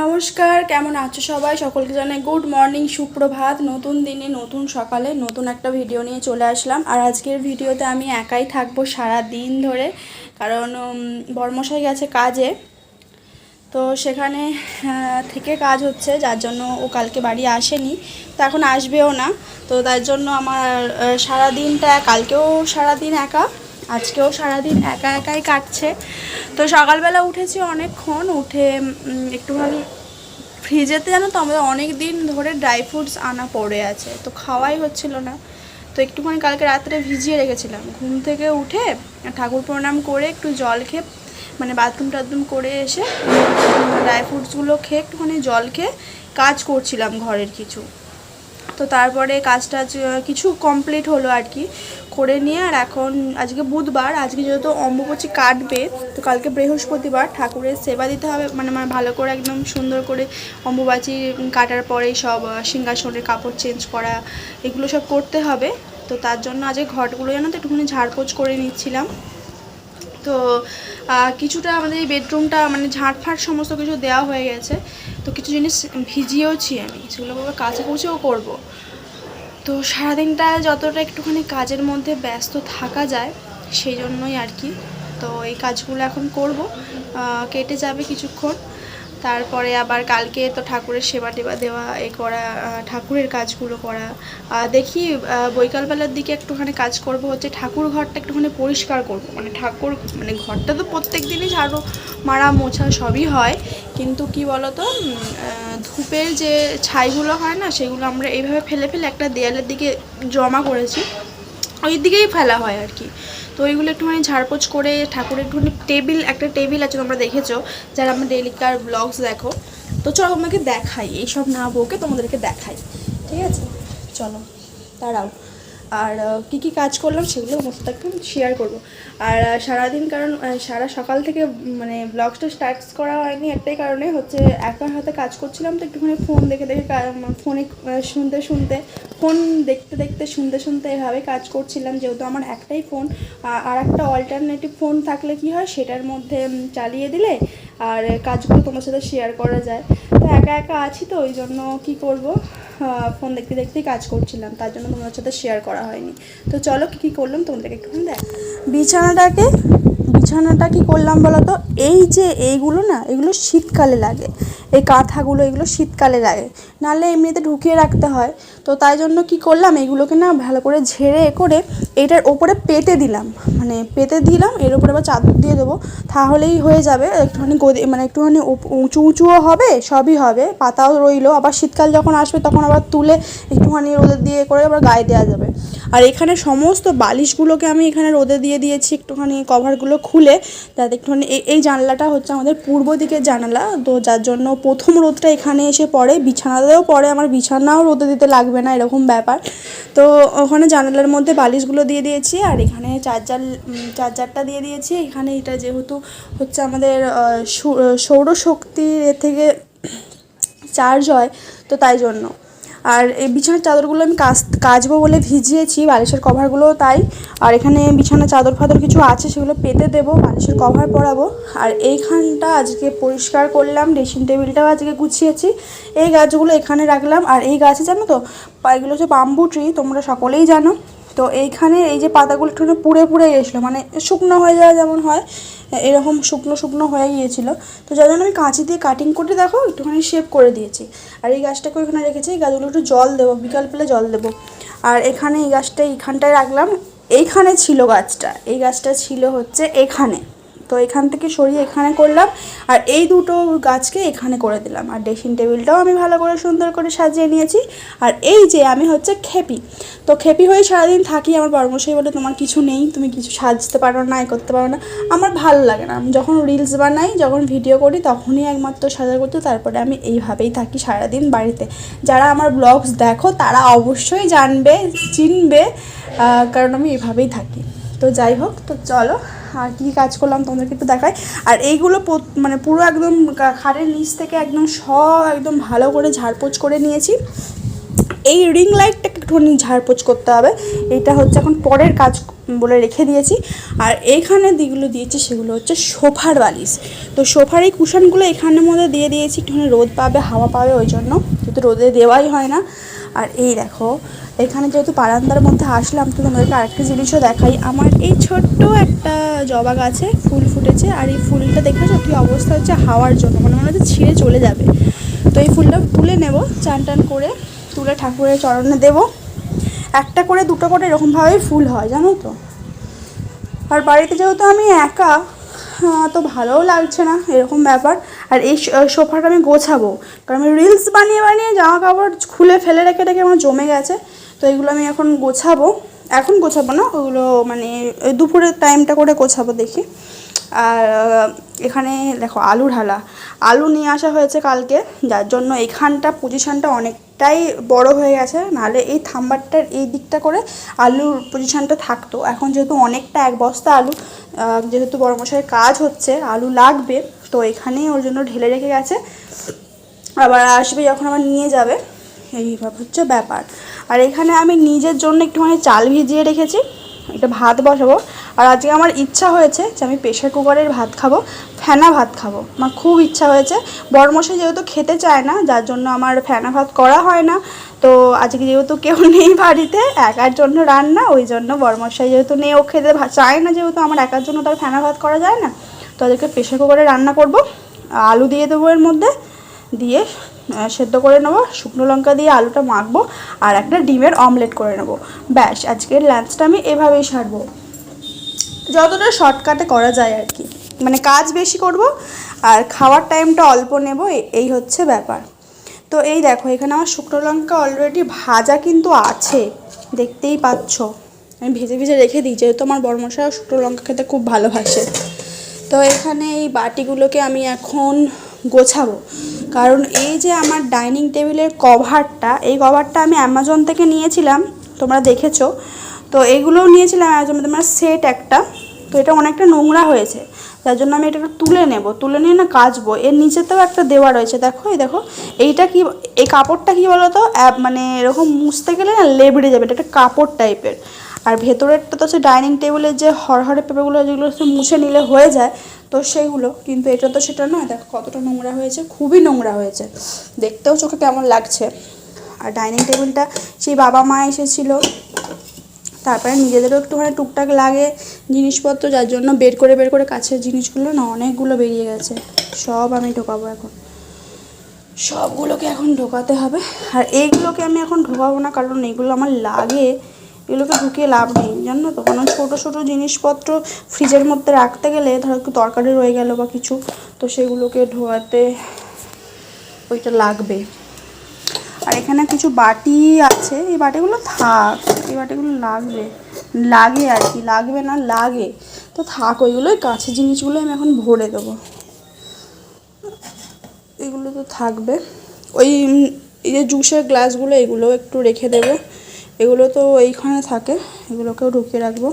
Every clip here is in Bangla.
নমস্কার, কেমন আছো সবাই? সকলকে জানাই গুড মর্নিং সুপ্রভাত। নতুন দিনে, নতুন সকালে, নতুন একটা ভিডিও নিয়ে চলে আসলাম। আর আজকের ভিডিওতে আমি একাই থাকব সারা দিন ধরে, কারণ বর্মশাই গেছে কাজে। তো সেখানে থেকে কাজ হচ্ছে, যার জন্য ও কালকে বাড়ি আসেনি। তো এখন আসবেও না। তো তার জন্য আমার সারা দিনটা কালকেও সারা দিন একা। আজকেও সারাদিন একা একাই কাটছে। তো সকালবেলা উঠেছি অনেকক্ষণ, উঠে একটুখানি ফ্রিজেতে জানো তো আমাদের অনেক দিন ধরে ড্রাই ফ্রুটস আনা পড়ে আছে, তো খাওয়াই হচ্ছিল না। তো একটুখানি কালকে রাত্রে ভিজিয়ে রেখেছিলাম। ঘুম থেকে উঠে ঠাকুর প্রণাম করে একটু জল খেয়ে মানে বাথরুম টাথরুম করে এসে ড্রাই ফ্রুটসগুলো খেয়ে একটুখানি জল খেয়ে কাজ করছিলাম ঘরের কিছু। তো তারপরে কাজটা কিছু কমপ্লিট হলো আর কি। করে নিয়ে আর এখন আজকে বুধবার, আজকে যেহেতু অম্বুবচী কাটবে, তো কালকে বৃহস্পতিবার ঠাকুরের সেবা দিতে হবে। মানে মানে ভালো করে একদম সুন্দর করে অম্বুবাচী কাটার পরেই সব সিংহাসনের কাপড় চেঞ্জ করা, এগুলো সব করতে হবে। তো তার জন্য আজকে ঘটগুলো জানো তো, একটুখানি ঝাড়পোছ করে নিচ্ছিলাম। তো কিছুটা আমাদের এই বেডরুমটা মানে ঝাঁটফাট সমস্ত কিছু দেওয়া হয়ে গেছে। তো কিছু জিনিস ভিজিয়েওছি আমি, সেগুলো কাছে কুচেও করব। তো সারাদিনটা যতটা একটুখানি কাজের মধ্যে ব্যস্ত থাকা যায়, সেই জন্যই আর কি। তো এই কাজগুলো এখন করব কেটে যাবে কিছুক্ষণ। তারপরে আবার কালকে তো ঠাকুরের সেবা টেবা দেওয়া, এ করা ঠাকুরের কাজগুলো করা। দেখি বৈকালবেলার দিকে একটুখানি কাজ করব, হচ্ছে ঠাকুর ঘরটা একটুখানি পরিষ্কার করব। মানে ঠাকুর মানে ঘরটা তো প্রত্যেক দিনই ঝাড়ু, মারা, মোছা সবই হয়। কিন্তু কি বলতো ধূপের যে ছাইগুলো হয় না, সেগুলো আমরা এইভাবে ফেলে ফেলে একটা দেয়ালের দিকে জমা করেছি। ওই দিকেই ফেলা হয় আর কি। তো ওইগুলো একটুখানি ঝাড়পোছ করে ঠাকুরের একটুখানি টেবিল, একটা টেবিল আছে তোমরা দেখেছ, যারা আমার ডেলিকার ব্লগস দেখো। তো চলো তোমাকে দেখাই, এইসব না বউকে তোমাদেরকে দেখাই। ঠিক আছে? চলো, দাঁড়াও। আর কী কী কাজ করলাম সেগুলো সাথে একটু শেয়ার করব। আর সারাদিন কারণ সারা সকাল থেকে মানে ব্লগসটা স্টার্ট করা হয়নি, একটাই কারণে হচ্ছে একা হাতে কাজ করছিলাম তো একটুখানি ফোন দেখে দেখে ফোনে শুনতে শুনতে ফোন দেখতে দেখতে, শুনতে শুনতে এভাবে কাজ করছিলাম যেহেতু আমার একটাই ফোন আর একটা অল্টারনেটিভ ফোন থাকলে কি হয় সেটার মধ্যে চালিয়ে দিলে আর কাজগুলো তোমার সাথে শেয়ার করা যায়। তো একা একা আছি তো, ওই জন্য কী করব? ফোন দেখতে দেখতেই কাজ করছিলাম, তার জন্য তোমার সাথে শেয়ার করা হয়নি। তো চলো, কী কী করলাম তোমাদেরকে একটুখানি দেখ। বিছানাটাকে, বিছানাটা কী করলাম বলো তো এই যে এইগুলো না, এগুলো শীতকালে লাগে। এই কাঁথাগুলো, এগুলো শীতকালে লাগে। নাহলে এমনিতে ঢুকিয়ে রাখতে হয়। তো তাই জন্য কি করলাম, এগুলোকে না ভালো করে ঝেড়ে এ করে এটার ওপরে পেতে দিলাম। মানে পেতে দিলাম, এর উপরে আবার চাদর দিয়ে দেবো। তাহলেই হয়ে যাবে। একটুখানি গদি মানে একটুখানি উঁচু উঁচুও হবে, সবই হবে। পাতাও রইল। আবার শীতকাল যখন আসবে, তখন আবার তুলে একটুখানি রোদে দিয়ে করে আবার গায়ে দেওয়া যাবে। আর এখানে সমস্ত বালিশগুলোকে আমি এখানে রোদে দিয়ে দিয়েছি, একটুখানি কভারগুলো খুলে। যাতে একটুখানি এই জানলাটা হচ্ছে আমাদের পূর্ব দিকের জানালা। তো যার জন্য প্রথম রোদটা এখানে এসে পড়ে। বিছানাতেও পড়ে, আমার বিছানাও রোদে দিতে লাগবে না, এরকম ব্যাপার। তো ওখানে জানালার মধ্যে বালিশগুলো দিয়ে দিয়েছি, আর এখানে চার্জার চার্জারটা দিয়ে দিয়েছি। এখানে এটা যেহেতু হচ্ছে আমাদের সৌরশক্তির থেকে চার্জ হয়, তো তাই জন্য। আর এই বিছানার চাদরগুলো আমি কাজ কাচবো বলে ভিজিয়েছি, বালিশের কভারগুলোও তাই। আর এখানে বিছানা চাদর ফাদর কিছু আছে, সেগুলো পেতে দেবো, বালিশের কভার পরাবো। আর এইখানটা আজকে পরিষ্কার করলাম, ড্রেসিং টেবিলটাও আজকে গুছিয়েছি। এই গাছগুলো এখানে রাখলাম। আর এই গাছে জানো তো, এগুলো হচ্ছে বাম্বু ট্রি তোমরা সকলেই জানো। তো এইখানে এই যে পাতাগুলো একটু পুড়ে পুড়ে গিয়েছিল মানে শুকনো হয়ে যাওয়া যেমন হয়, এরকম শুকনো শুকনো হয়ে গিয়েছিল। তো যার জন্য আমি কাঁচি দিয়ে কাটিং করে দেখো, একটুখানি শেপ করে দিয়েছি। আর এই গাছটাকে ওইখানে রেখেছি, এই গাছগুলো একটু জল দেবো, বিকাল পেলে জল দেবো। আর এখানে এই গাছটা এইখানটায় রাখলাম, এইখানে ছিল গাছটা, এই গাছটা ছিল হচ্ছে এখানে। তো এখান থেকে সরিয়ে এখানে করলাম। আর এই দুটো গাছকে এখানে করে দিলাম। আর ড্রেসিং টেবিলটাও আমি ভালো করে সুন্দর করে সাজিয়ে নিয়েছি। আর এই যে আমি হচ্ছে খেপি। তো খেপি হয়ে সারাদিন থাকি আমার পরামর্শই বলে, তোমার কিছু নেই, তুমি কিছু সাজতে পারো না, এ করতে পারো না। আমার ভালো লাগে না। আমি যখন রিলস বানাই, যখন ভিডিও করি, তখনই একমাত্র সাজা করতে। তারপরে আমি এইভাবেই থাকি সারাদিন বাড়িতে। যারা আমার ব্লগস দেখো, তারা অবশ্যই জানবে, চিনবে কারণ আমি এইভাবেই থাকি। তো যাই হোক, তো চলো, আর কী কাজ করলাম তোমাদেরকে একটু দেখাই। আর এইগুলো মানে পুরো একদম খাটের নিচ থেকে একদম সব একদম ভালো করে ঝাড়পোছ করে নিয়েছি। এই রিং লাইটটাকে একটুখানি ঝাড়পোছ করতে হবে। এটা হচ্ছে এখন পরের কাজ বলে রেখে দিয়েছি। আর এইখানে দিগুলো দিয়েছি সেগুলো হচ্ছে সোফার বালিশ। তো সোফার এই কুশনগুলো এখানের মধ্যে দিয়ে দিয়েছি, একটুখানি রোদ পাবে, হাওয়া পাবে, ওই জন্য। যেহেতু রোদে দেওয়াই হয় না। আর এই দেখো এখানে যেহেতু বারান্দার মধ্যে আসলাম, তো তোমাদেরকে আরেকটা জিনিসও দেখাই। আমার এই ছোট্ট একটা জবা গাছে ফুল ফুটেছে, আর এই ফুলটা দেখেছ? কি অবস্থা হচ্ছে হাওয়ার জন্য, মনে মনে হচ্ছে ছিঁড়ে চলে যাবে। তো এই ফুলটা তুলে নেব, চান টান করে তুলে ঠাকুরের চরণে দেবো। একটা করে, দুটো করে এরকমভাবেই ফুল হয়, জানো তো? আর বাড়িতে যেহেতু আমি একা তো ভালোও লাগছে না, এরকম ব্যাপার। আর এই সোফাটা আমি গোছাবো। কারণ আমি রিলস বানিয়ে বানিয়ে জামা কাপড় খুলে ফেলে রেখে রেখে আমার জমে গেছে। তো এগুলো আমি এখন গোছাবো। এখন গোছাবো না, ওগুলো মানে দুপুরের টাইমটা করে গোছাবো দেখি। আর এখানে দেখো আলু ঢালা আলু নিয়ে আসা হয়েছে কালকে, যার জন্য এখানটা পজিশানটা অনেকটাই বড় হয়ে গেছে। নাহলে এই থাম্বারটার এই দিকটা করে আলুর পজিশানটা থাকতো। এখন যেহেতু অনেকটা এক বস্তা আলু যেহেতু বড় মশাইয়ের কাজ হচ্ছে, আলু লাগবে, তো এখানেই ওর জন্য ঢেলে রেখে গেছে। আবার আসবে যখন আবার নিয়ে যাবে। এইভাবে হচ্ছে ব্যাপার। আর এখানে আমি নিজের জন্য একটুখানি চাল ভিজিয়ে রেখেছি, একটা ভাত বসাবো। আর আজকে আমার ইচ্ছা হয়েছে যে আমি প্রেশার কুকারের ভাত খাব, ফেনা ভাত খাব। আমার খুব ইচ্ছা হয়েছে। বড়মশাই যেহেতু খেতে চায় না, যার জন্য আমার ফেনা ভাত করা হয় না। তো আজকে যেহেতু কেউ নেই বাড়িতে, একার জন্য রান্না, ওই জন্য বড়মশাই যেহেতু নেই, ও খেতে চায় না যেহেতু আমার একার জন্য তার ফেনা ভাত করা যায় না। তো আজকে প্রেশার কুকারে রান্না করব। আলু দিয়ে দেবো এর মধ্যে দিয়ে সেদ্ধ করে নেব, শুকনো লঙ্কা দিয়ে আলুটা মাখবো, আর একটা ডিমের অমলেট করে নেব। ব্যাস, আজকের লাঞ্চটা আমি এভাবেই সারবো। যতটা শর্টকাটে করা যায় আর কি। মানে কাজ বেশি করব, আর খাওয়ার টাইমটা অল্প নেব এই হচ্ছে ব্যাপার। তো এই দেখো, এখানে আমার শুকনো লঙ্কা অলরেডি ভাজা কিন্তু আছে। দেখতেই পাচ্ছ। আমি ভেজে ভেজে রেখে দিই, যেহেতু আমার বড়মশাই শুকনো লঙ্কা খেতে খুব ভালোবাসে। তো এখানে এই বাটিগুলোকে আমি এখন গোছাবো। কারণ এই যে আমার ডাইনিং টেবিলের কভারটা, এই কভারটা আমি অ্যামাজন থেকে নিয়েছিলাম, তোমরা দেখেছ। তো এগুলোও নিয়েছিলাম অ্যামাজন, তোমার সেট একটা। তো এটা অনেকটা নোংরা হয়েছে। যার জন্য আমি এটাকে তুলে নেব। তুলে নিয়ে না কাচবো। এর নিচেতেও একটা দেওয়া রয়েছে। দেখো, এই দেখো। এইটা কি, এই কাপড়টা কি বলো তো মানে এরকম মুছতে গেলে না লেবড়ে যাবে। এটা একটা কাপড় টাইপের। আর ভেতরেরটা তো হচ্ছে ডাইনিং টেবিলের যে হরহরে পেপারগুলো যেগুলো হচ্ছে মুছে নিলে হয়ে যায় তো সেগুলো কিন্তু এটা তো সেটা নয়, দেখো কতটা নোংরা হয়েছে, খুবই নোংরা হয়েছে। দেখতেও চোখে কেমন লাগছে। আর ডাইনিং টেবিলটা, সেই বাবা মা এসেছিল, তারপরে নিজেদেরও একটুখানি টুকটাক লাগে জিনিসপত্র, যার জন্য বের করে বের করে কাছের জিনিসগুলো না অনেকগুলো বেরিয়ে গেছে। সব আমি ঢোকাবো এখন। সবগুলোকে এখন ঢোকাতে হবে। আর এইগুলোকে আমি এখন ঢোকাবো না, কারণ এগুলো আমার লাগে। এগুলোকে ঢুকিয়ে লাভ নেই। জানো তো? কারণ ছোটো ছোটো জিনিসপত্র ফ্রিজের মধ্যে রাখতে গেলে ধরো একটু তরকারি রয়ে গেল বা কিছু, তো সেগুলোকে ঢোকাতে ওইটা লাগবে। আর এখানে কিছু বাটি আছে। এই বাটিগুলো থাক, এই বাটিগুলো লাগবে। লাগে আর কি, লাগবে না, লাগে। তো থাক, ওইগুলোই কাছের জিনিসগুলো আমি এখন ভরে দেবো। এগুলো তো থাকবে। ওই এই যে জুসের গ্লাসগুলো এগুলো একটু রেখে দেবো। এগুলো তো এইখানে থাকে, এগুলোকেও ঢুকিয়ে রাখব।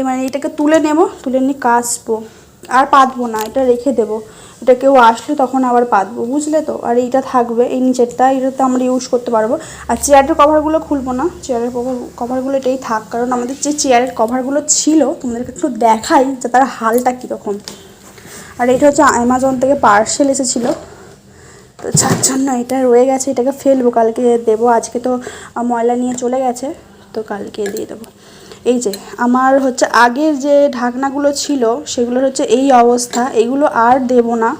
এবার এটাকে তুলে নেব, তুলে নিয়ে কাচবো। আর পাতবো না, এটা রেখে দেবো। এটা কেউ আসলে তখন আবার পাতবো, বুঝলে তো? আর এইটা থাকবে, এই নিচেরটা এটাতে আমরা ইউজ করতে পারব। আর চেয়ারের কভারগুলো খুলবো না চেয়ারের কভার কভারগুলো এটাই থাক। কারণ আমাদের যে চেয়ারের কভারগুলো ছিল, তোমাদেরকে একটু দেখাই যে তার হালটা কীরকম। আর এটা হচ্ছে অ্যামাজন থেকে পার্সেল এসেছিল। তো যার জন্য এটা রয়ে গেছে, এটাকে ফেলব, কালকে দেবো। আজকে তো ময়লা নিয়ে চলে গেছে, তো কালকে দিয়ে দেবো। এই যে, আমার হচ্ছে আগের যে ঢাকনাগুলো ছিল, সেগুলোর হচ্ছে এই অবস্থা। এগুলো আর দেবো না।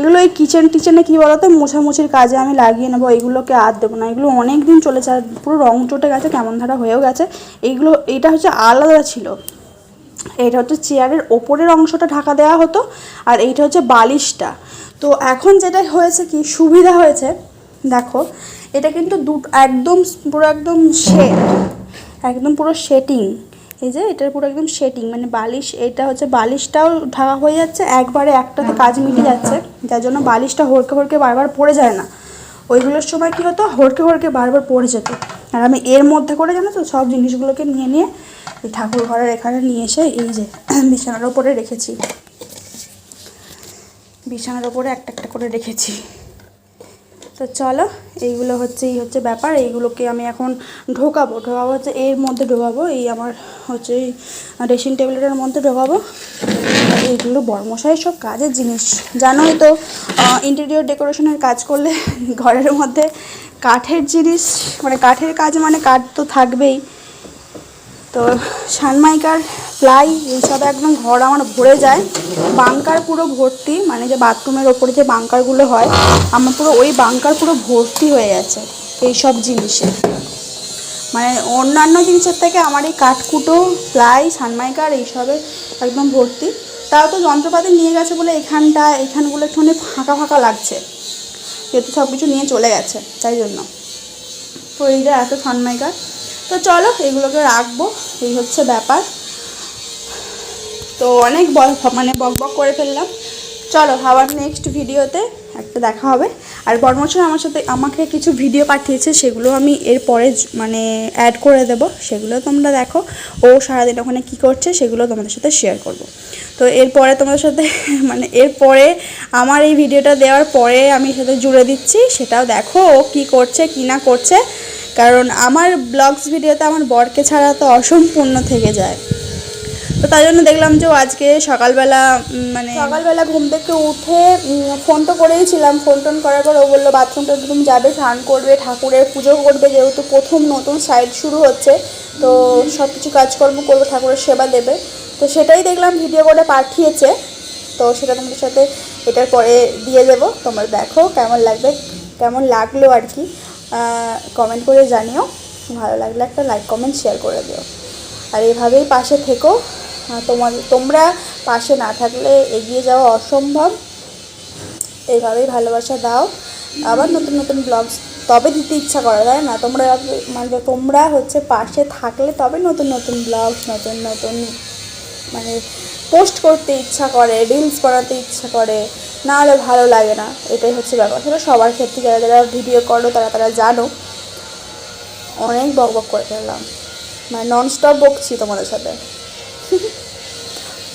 এগুলো এই কিচেন টিচেনে কী বলতো, মোছামুছির কাজে আমি লাগিয়ে নেব, এগুলোকে আর দেবো না। এগুলো অনেক দিন চলেছে, আর পুরো রং চটে গেছে, কেমন ধারা হয়েও গেছে। এইগুলো এইটা হচ্ছে আলাদা ছিল। এটা হচ্ছে চেয়ারের ওপরের অংশটা ঢাকা দেওয়া হতো, আর এইটা হচ্ছে বালিশটা। তো এখন যেটা হয়েছে কি, সুবিধা হয়েছে, দেখো, এটা কিন্তু দু, একদম পুরো একদম শেড একদম পুরো সেটিং এই যে এটার পুরো একদম সেটিং মানে বালিশ, এটা হচ্ছে বালিশটাও ঢাকা হয়ে যাচ্ছে, একবারে একটাতে কাজ মিটে যাচ্ছে, যার জন্য বালিশটা হড়কে হরকে বারবার পড়ে যায় না। ওইগুলোর সময় কী হতো, হড়কে হরকে বারবার পড়ে যেত। আর আমি এর মধ্যে করে জানো তো, সব জিনিসগুলোকে নিয়ে নিয়ে এই ঠাকুর ঘরের এখানে নিয়ে এসে এই যে বিছানার ওপরে রেখেছি। বিছানার ওপরে একটা একটা করে রেখেছি। তো চলো, এইগুলো হচ্ছে, এই হচ্ছে ব্যাপার। এইগুলোকে আমি এখন ঢোকাবো। ঢোকাবো হচ্ছে এর মধ্যে ঢোকাবো। এই আমার হচ্ছে এই ড্রেসিং টেবিলটার মধ্যে ঢোকাবো। এইগুলো বর্মশাই সব কাজের জিনিস। জানোই তো ইন্টেরিয়র ডেকোরেশনের কাজ করলে ঘরের মধ্যে কাঠের জিনিস মানে কাঠের কাজ মানে কাঠ তো থাকবেই। তো সানমাইকার প্লাই এইসব একদম ঘর আমার ভরে যায়। বাংকার পুরো ভর্তি মানে যে বাথরুমের ওপরে যে বাংকারগুলো হয়, আমার পুরো ওই বাংকার পুরো ভর্তি হয়ে আছে এইসব জিনিসে। মানে অন্যান্য জিনিসের থেকে আমার এই কাঠকুটো, প্লাই, সানমাইকার এইসবে একদম ভর্তি। তাও তো যন্ত্রপাতি নিয়ে গেছে বলে এখানটা, এখানগুলো একটুখানি ফাঁকা ফাঁকা লাগছে। যেহেতু সব কিছু নিয়ে চলে গেছে, তাই জন্য। তো এই যে এত সানমাইকার। তো চলো, এগুলোকে রাখব, এই হচ্ছে ব্যাপার। তো অনেক বক মানে বক বক করে ফেললাম। চলো, আবার নেক্সট ভিডিওতে একটা দেখা হবে। আর বর্মশাই আমার সাথে আমাকে কিছু ভিডিও পাঠিয়েছে, সেগুলো আমি এরপরে মানে অ্যাড করে দেব। সেগুলো তোমরা দেখো। ও সারাদিন ওখানে কী করছে, সেগুলো তোমাদের সাথে শেয়ার করব। তো এরপরে তোমাদের সাথে মানে এরপরে আমার এই ভিডিওটা দেওয়ার পরে আমি সাথে জুড়ে দিচ্ছি। সেটাও দেখো ও কী করছে, কী না করছে। কারণ আমার ব্লগস ভিডিওতে আমার বরকে ছাড়া তো অসম্পূর্ণ থেকে যায়। তো তাই জন্য দেখলাম যে আজকে সকালবেলা মানে সকালবেলা ঘুম থেকে উঠে ফোন তো করেইছিলাম ফোন টোন করার পর ও বলল, বাথরুম টাথরুম যাবে, স্নান করবে, ঠাকুরের পুজো করবে, যেহেতু প্রথম নতুন সাইড শুরু হচ্ছে, তো সব কিছু কাজকর্ম করবে, ঠাকুরের সেবা দেবে। তো সেটাই দেখলাম, ভিডিও করে পাঠিয়েছে। তো সেটা তোমাদের সাথে এটার পরে দিয়ে দেবো। তোমরা দেখো কেমন লাগবে, কেমন লাগল আর কি। কমেন্ট করে জানিও। ভালো লাগলে একটা লাইক কমেন্ট শেয়ার করে দিও। আর এভাবেই পাশে থেকো। তোমার, তোমরা পাশে না থাকলে এগিয়ে যাওয়া অসম্ভব। এইভাবেই ভালোবাসা দাও। আবার নতুন নতুন ব্লগস তবে দিতে ইচ্ছা করে, তাই না? তোমরা মানে তোমরা হচ্ছে পাশে থাকলে তবে নতুন নতুন ব্লগস নতুন নতুন মানে পোস্ট করতে ইচ্ছা করে রিলস বানাতে ইচ্ছা করে। না হলে ভালো লাগে না। এটাই হচ্ছে ব্যাপার। সেটা সবার ক্ষেত্রে যারা যারা ভিডিও করো, তারা তারা জানো। অনেক বক বক করে ফেললাম। মানে নন স্টপ বকছি তোমাদের সাথে।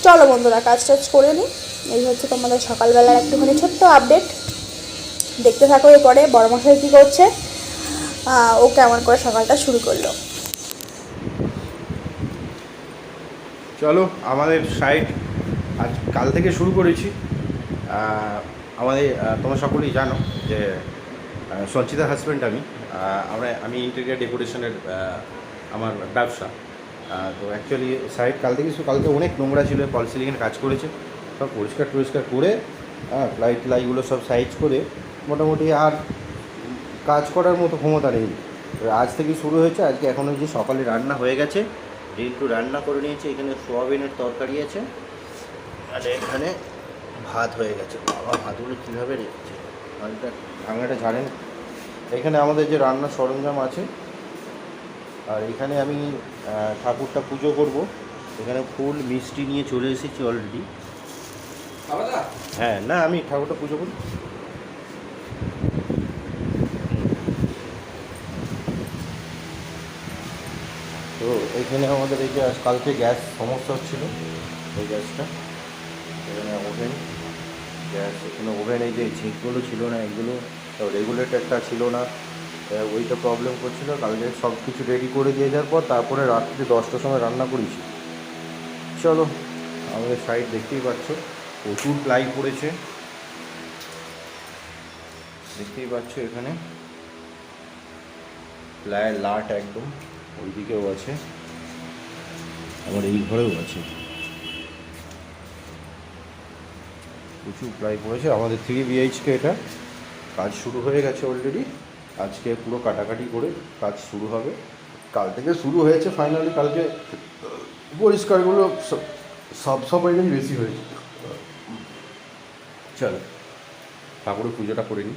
চলো বন্ধুরা কাজ টাজ করে নিই এই হচ্ছে তোমাদের সকালবেলার একটুখানি ছোট্ট আপডেট দেখতে থাকো এরপরে বড়মশাই কী করছে? ও কেমন করে সকালটা শুরু করল। চলো, আমাদের সাইট আজ কাল থেকে শুরু করেছি। আমাদের তোমরা সকলেই জানো যে সঞ্চিতার সঞ্চিতা হাজব্যান্ড আমি আমরা, আমি ইন্টেরিয়ার ডেকোরেশনের আমার ব্যবসা। তো অ্যাকচুয়ালি সাইড কাল থেকে কালকে অনেক নোংরা ছিল ফল সিলিংয়ের কাজ করেছে। সব পরিষ্কার টরিষ্কার করে হ্যাঁ প্লাই ট্লাইগুলো সব সাইজ করে মোটামুটি আর কাজ করার মতো ক্ষমতা নেই। আজ থেকে শুরু হয়েছে আজকে এখনও যে সকালে রান্না হয়ে গেছে একটু রান্না করে নিয়েছে এখানে সোয়াবিনের তরকারি আছে। আর। এখানে ভাত হয়ে গেছে। বাবা ভাতগুলো কীভাবে রেখেছে? ভাতটা ভাঙাটা ঝাড়েন। এখানে আমাদের যে রান্নার সরঞ্জাম আছে আর এখানে আমি ঠাকুরটা পুজো করব। এখানে ফুল মিষ্টি নিয়ে চলে এসেছি অলরেডি হ্যাঁ না আমি ঠাকুরটা পুজো করি। তো এখানে আমাদের এই যে কালকে গ্যাস সমস্যা হচ্ছিল এই গ্যাসটা। এখানে ওভেন গ্যাস এখানে ওভেন এই যে ঝিঁকগুলো ছিল না এগুলো রেগুলেটরটা ছিল না। ওইটা প্রবলেম করছিল কালকে সব কিছু রেডি করে দিয়ে যাওয়ার পর তারপরে রাত্রি দশটার সময় রান্না করেছি। চলো, আমাদের সাইড দেখতেই পাচ্ছ, প্রচুর প্লাই পড়েছে। দেখতেই পাচ্ছ এখানে। প্লায়ের লাট একদম ওইদিকেও আছে। আমার এই ঘরেও আছে। প্রচুর প্লাই পড়েছে। আমাদের থ্রি বিএইচকে এটা কাজ শুরু হয়ে গেছে অলরেডি আজকে পুরো কাটাকাটি করে কাজ শুরু হবে। কাল থেকে শুরু হয়েছে ফাইনালি কালকে পরিষ্কারগুলো সব- সব সবাইটাই বেশি হয়েছে। চল ঠাকুরের পুজোটা করে নিই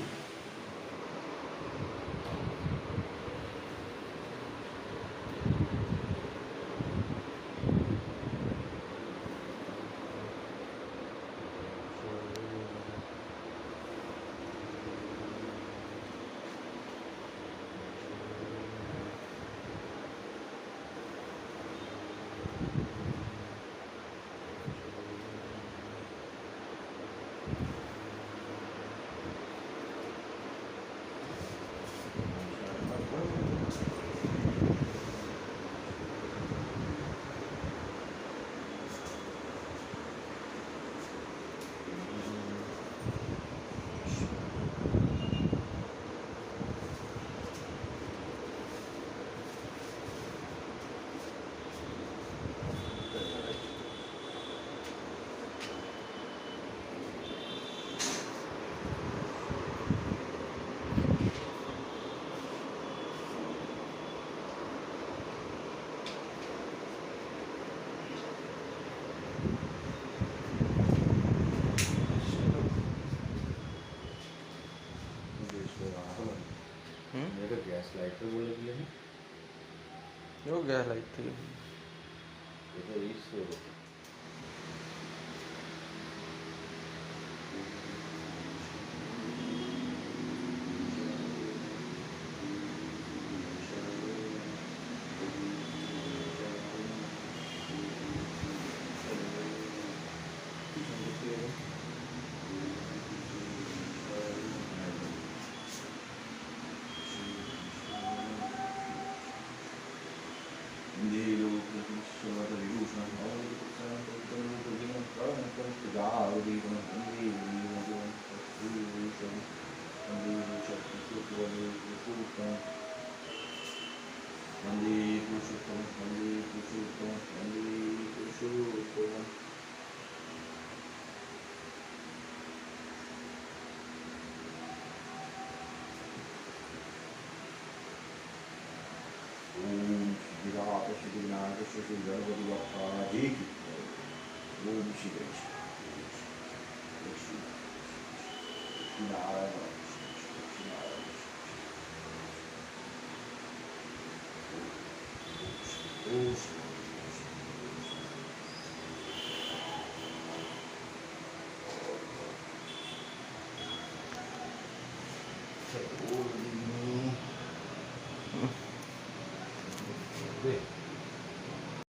Hmm? Gas light gas light थी ये तो Vande Purushottam, Vande Purushottam, Vande Purushottam. Shridinaka Shridhar Vaduvapadi Om Shri Narayana Om Shri